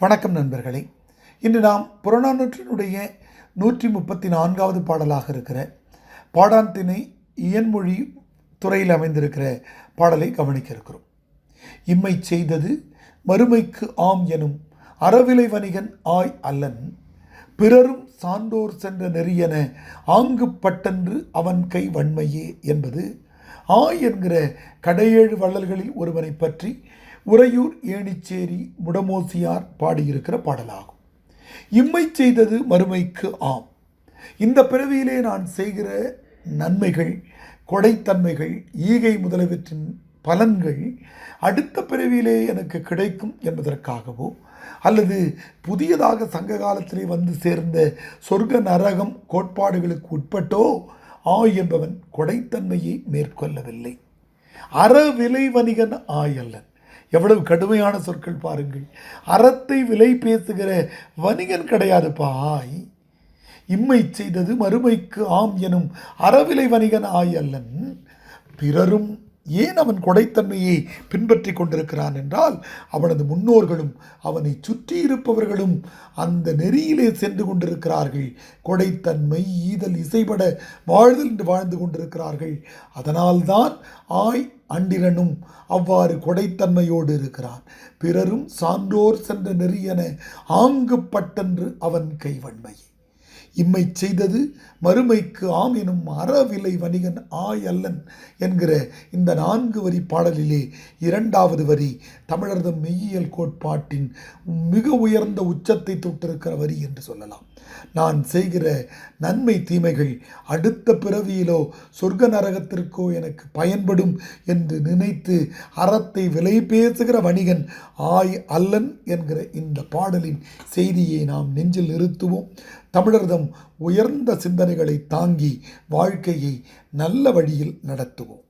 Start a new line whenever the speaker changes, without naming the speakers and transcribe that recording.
வணக்கம் நண்பர்களே. இன்று நாம் புறநானூற்றினுடைய நூற்றி முப்பத்தி நான்காவது பாடலாக இருக்கிற பாடாந்தினை இயன்மொழி துறையில் அமைந்திருக்கிற பாடலை கவனிக்க இருக்கிறோம். இம்மை செய்தது மறுமைக்கு ஆம் எனும் அறவிலை வணிகன் ஆய் அல்லன் பிறரும் சான்றோர் சென்ற நெறியென ஆங்கு பட்டன்று அவன் கை வன்மையே என்பது ஆய் என்கிற கடையேழு வள்ளல்களில் ஒருவனை பற்றி உறையூர் ஏணிச்சேரி முடமோசியார் பாடியிருக்கிற பாடலாகும். இம்மை செய்தது மறுமைக்கு ஆம். இந்த பிறவியிலே நான் செய்கிற நன்மைகள் கொடைத்தன்மைகள் ஈகை முதலியவற்றின் பலன்கள் அடுத்த பிறவியிலே எனக்கு கிடைக்கும் என்பதற்காகவோ அல்லது புதியதாக சங்க காலத்திலே வந்து சேர்ந்த சொர்க்க நரகம் கோட்பாடுகளுக்கு உட்பட்டோ ஆய் என்பவன் கொடைத்தன்மையை மேற்கொள்ளவில்லை. அறவிலை வணிகன் ஆயல்லன் எவ்வளவு கடுமையான சொற்கள் பாருங்கள். அறத்தை விலை பேசுகிற வணிகன் கிடையாதுப்பா ஆய் இம்மை செய்தது மறுமைக்கு ஆம் எனும் அறவிலை வணிகன் ஆய் அல்லன். பிறரும் ஏன் அவன் கொடைத்தன்மையை பின்பற்றி கொண்டிருக்கிறான் என்றால் அவனது முன்னோர்களும் அவனை சுற்றி இருப்பவர்களும் அந்த நெறியிலே சென்று கொண்டிருக்கிறார்கள். கொடைத்தன்மை ஈதல் இசைபட வாழ்தல் என்று வாழ்ந்து கொண்டிருக்கிறார்கள். அதனால்தான் ஆய் அண்டிரனும் அவ்வாறு கொடைத்தன்மையோடு இருக்கிறான். பிறரும் சான்றோர் சென்ற நெறியென ஆங்கு பட்டென்று அவன் கைவன்மை இம்மை செய்தது மறுமைக்கு ஆம் எனும் அறவிலை வணிகன் ஆ அல்லன் என்கிற இந்த நான்கு வரி பாடலிலே இரண்டாவது வரி தமிழரது மெய்யியல் கோட்பாட்டின் மிக உயர்ந்த உச்சத்தை தொட்டிருக்கிற வரி என்று சொல்லலாம். நான் செய்கிற நன்மை தீமைகள் அடுத்த பிறவியிலோ சொர்க்க நரகத்திற்கோ எனக்கு பயன்படும் என்று நினைத்து அறத்தை விலை பேசுகிற வணிகன் ஆய் அல்லன் என்கிற இந்த பாடலின் செய்தியை நாம் நெஞ்சில் நிறுத்துவோம். தமிழர் தமிழர்தம் உயர்ந்த சிந்தனைகளை தாங்கி வாழ்க்கையை நல்ல வழியில் நடத்துவோம்.